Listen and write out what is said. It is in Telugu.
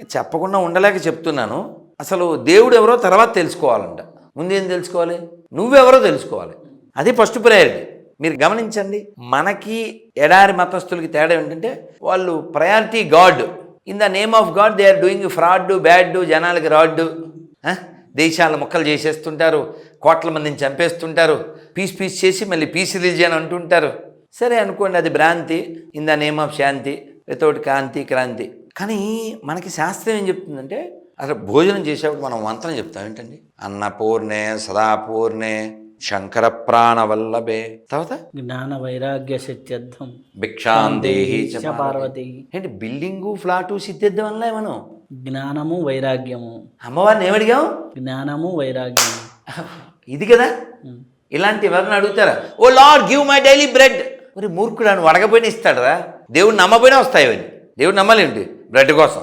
చెప్పకుండా ఉండలేక చెప్తున్నాను. అసలు దేవుడు ఎవరో తర్వాత తెలుసుకోవాలంట. ముందేం తెలుసుకోవాలి? నువ్వెవరో తెలుసుకోవాలి. అది ఫస్ట్ ప్రయారిటీ మీరు గమనించండి మనకి ఎడారి మతస్థులకి తేడా ఏంటంటే వాళ్ళు priority God in the name of God they are doing fraud bad జనాలకి రాడ్. దేశాల మొక్కలు చేసేస్తుంటారు కోట్ల మందిని చంపేస్తుంటారు పీస్ పీస్ చేసి మళ్ళీ పీస్ రిలీజియన్ అంటుంటారు. సరే అనుకోండి అది భ్రాంతి. In the name of shanti without kanti kranti. కానీ మనకి శాస్త్రం ఏం చెప్తుందంటే అసలు భోజనం చేసేప్పుడు మనం మంత్రం చెప్తాం. ఏంటండి? అన్నపూర్ణే సదాపూర్ణే శంకర ప్రాణవల్లభే తర్వాత జ్ఞాన వైరాగ్య సత్యర్థం భిక్షాందేహి పార్వతి. ఏంటి? బిల్డింగు ఫ్లాటు సిద్ధిద్దాం వల్ల మనం. జ్ఞానము వైరాగ్యము. అమ్మవారిని ఏమడిగాం జ్ఞానము వైరాగ్యము. ఇది కదా? ఇలాంటి ఎవరిని అడుగుతారా? O Lord give my daily bread. మరి మూర్ఖుడు అని అడగపోయినా ఇస్తాడరా. దేవుడు నమ్మపోయినా వస్తాయి అవన్నీ దేవుడు నమ్మాలేంటి? బ్రెడ్ కోసం.